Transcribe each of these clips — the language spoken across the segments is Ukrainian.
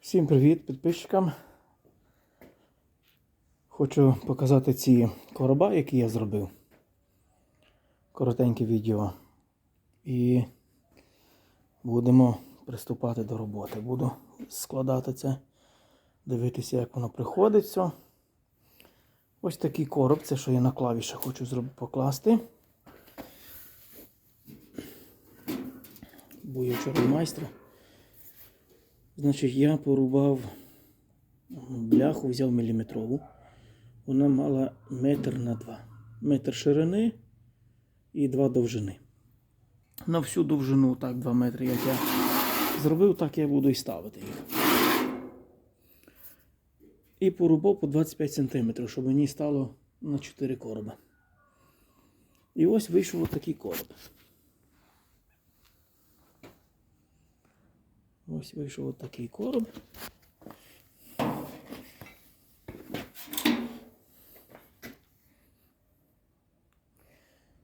Всім привіт підписчикам. Хочу показати ці короба, які я зробив. Коротеньке відео. І будемо приступати до роботи. Буду складати це, дивитися, як воно приходить все. Ось такий короб, це що я на клавіші хочу покласти. Я вчора майстра. Значить, я порубав бляху, взяв міліметрову. Вона мала метр на два. Метр ширини і два довжини. На всю довжину, так, 2 метри, як я зробив, так я буду і ставити їх. І порубав по 25 см, щоб мені стало на 4 короби. І ось вийшов такий короб. Ось вийшов от такий короб.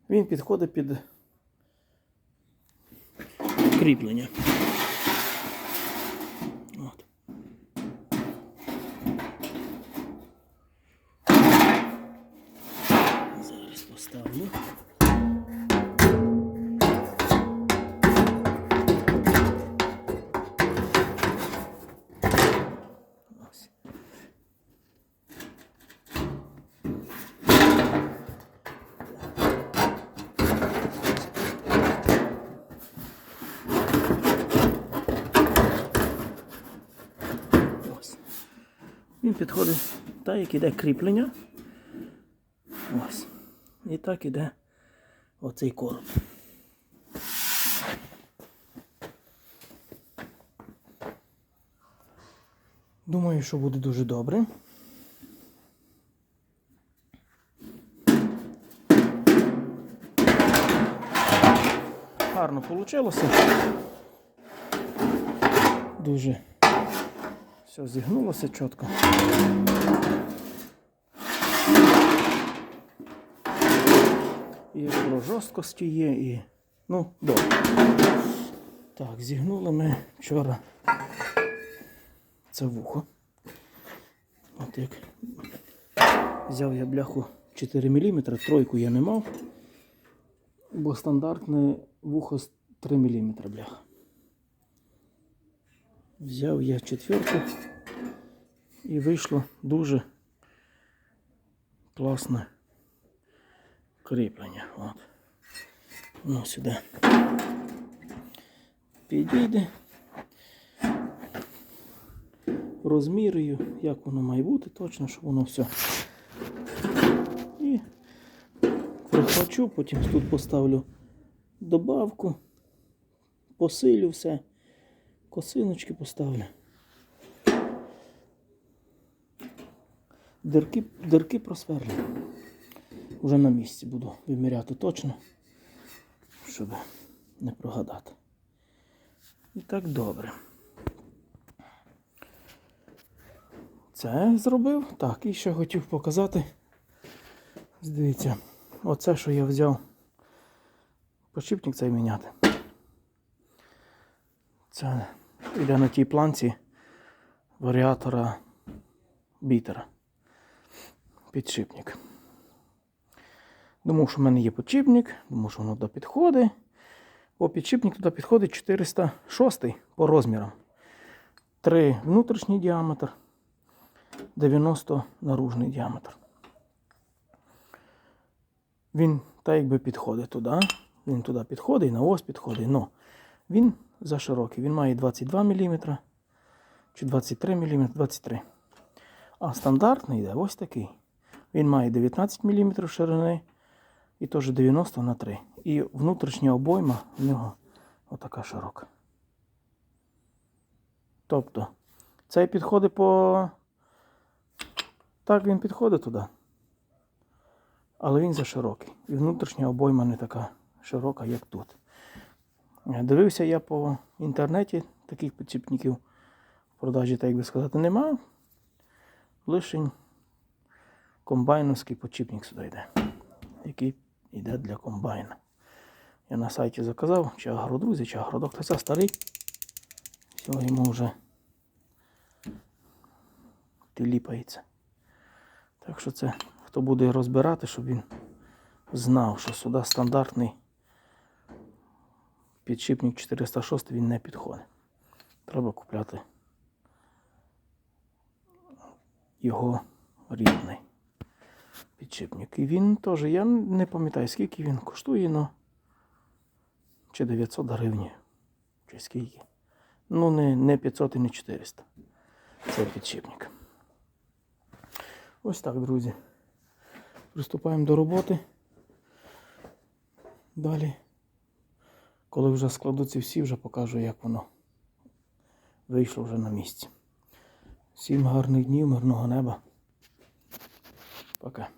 Він підходить під кріплення. От. Зараз поставлю. Він підходить так, як іде кріплення. Ось. І так іде оцей короб. Думаю, що буде дуже добре. Гарно вийшло. Дуже все зігнулося чітко. І про жорсткості є, і. Ну, добре. Так, зігнули ми вчора це вухо. От як взяв я бляху 4 мм, тройку я не мав, бо стандартне вухо з 3 мм бляха. Взяв я четверку і вийшло дуже класне кріплення. От. Воно сюди підійде. Розмірюю, як воно має бути, точно, щоб воно все. І прихвачу, потім тут поставлю добавку, посилю все, косиночки поставлю. Дирки, дирки просверлю. Уже на місці буду виміряти точно, щоб не прогадати. І так добре. Це зробив. Так, і ще хотів показати. Дивіться, оце, що я взяв подшипник цей міняти. Це йде на тій планці варіатора бітера. Підшипник. Думав, що в мене є підшипник, думав, що воно туди підходить. О, підшипник туди підходить 406 по розмірам. 3 внутрішній діаметр. 90 наружний діаметр. Він так якби підходить туди. Він туди підходить, на ось підходить. Но він за широкий. Він має 22 мм чи 23 мм, 23. А стандартний йде ось такий. Він має 19 мм ширини і теж 90 на 3. І внутрішня обойма в нього отака широка. Тобто, цей підходить по так він підходить туди. Але він заширокий. І внутрішня обойма не така широка, як тут. Дивився я по інтернеті таких підчіпників в продажі, так як би сказати, нема. Лишень комбайновський підчіпник сюди йде, який йде для комбайна. Я на сайті заказав, чи агродрузі, чи агродоктор. Це старий. Всього йому вже ліпається. Так що це, хто буде розбирати, щоб він знав, що сюди стандартний підшипник 406 він не підходить. Треба купляти його рідний підшипник. І він теж, я не пам'ятаю, скільки він коштує, але чи 900 гривень, чи скільки. Ну, не, не 500 і не 400. Це підшипник. Ось так, друзі. Приступаємо до роботи. Далі, коли вже складу ці всі, вже покажу, як воно вийшло вже на місці. Всім гарних днів, мирного неба. Пока.